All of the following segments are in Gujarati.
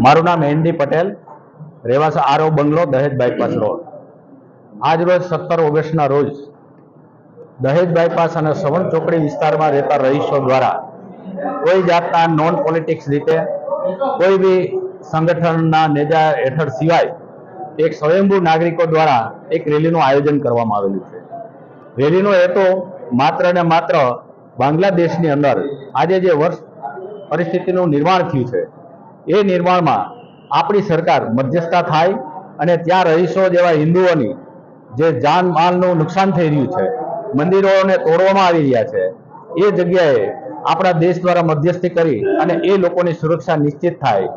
મારું નામ એનડી પટેલ, રહેવાસી આરો બંગલો, દહેજ બાયપાસ રોડ. આજ રોજ સત્તર ઓગસ્ટના રોજ દહેજ બાયપાસ અને સવણ ચોકડી વિસ્તારમાં રહેતા રહીશો દ્વારા કોઈ જાતના નોન પોલિટિક્સ રીતે, કોઈ બી સંગઠનના નેજા હેઠળ સિવાય એક સ્વયંભૂ નાગરિકો દ્વારા એક રેલીનું આયોજન કરવામાં આવેલું છે. રેલીનો હેતુ માત્ર ને માત્ર બાંગ્લાદેશની અંદર આજે જે વર્ષ પરિસ્થિતિનું નિર્માણ થયું છે એ નિર્માણમાં આપણી સરકાર મધ્યસ્થતા થાય અને ત્યાં રહીશો જેવા હિન્દુઓની જે જાન નુકસાન થઈ રહ્યું છે, મંદિરોને તોડવામાં આવી રહ્યા છે, એ જગ્યાએ આપણા દેશ દ્વારા મધ્યસ્થી કરી અને એ લોકોની સુરક્ષા નિશ્ચિત થાય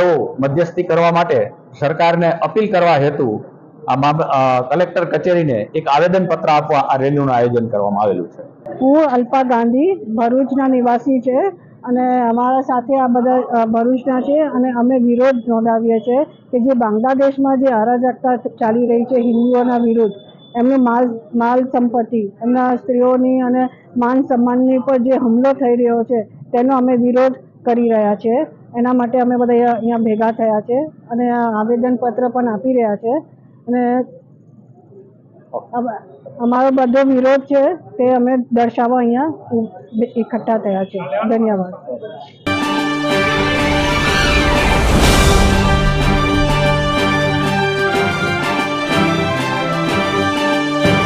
એવું મધ્યસ્થી કરવા માટે સરકારને અપીલ કરવા હેતુ કલેક્ટર કચેરીને એક આવેદન પત્ર આપવા આ રેલીનું આયોજન કરવામાં આવેલું છે. હું અલ્પા ગાંધી ભરૂચના નિવાસી છે. અને અમારા સાથે આ બધા ભરૂચના છે અને અમે વિરોધ નોંધાવીએ છીએ કે જે બાંગ્લાદેશમાં જે અરાજકતા ચાલી રહી છે, હિન્દુઓના વિરુદ્ધ, એમનું માલ માલ સંપત્તિ, એમના સ્ત્રીઓની અને માન સન્માનની પર જે હુમલો થઈ રહ્યો છે, તેનો અમે વિરોધ કરી રહ્યા છીએ એના માટે અમે બધા અહીંયા- ભેગા થયા છે અને આવેદનપત્ર પણ આપી રહ્યા છે. અને અમારો બધો વિરોધ છે તે અમે દર્શાવવા અહીંયા એકઠા થયા છે. ધન્યવાદ.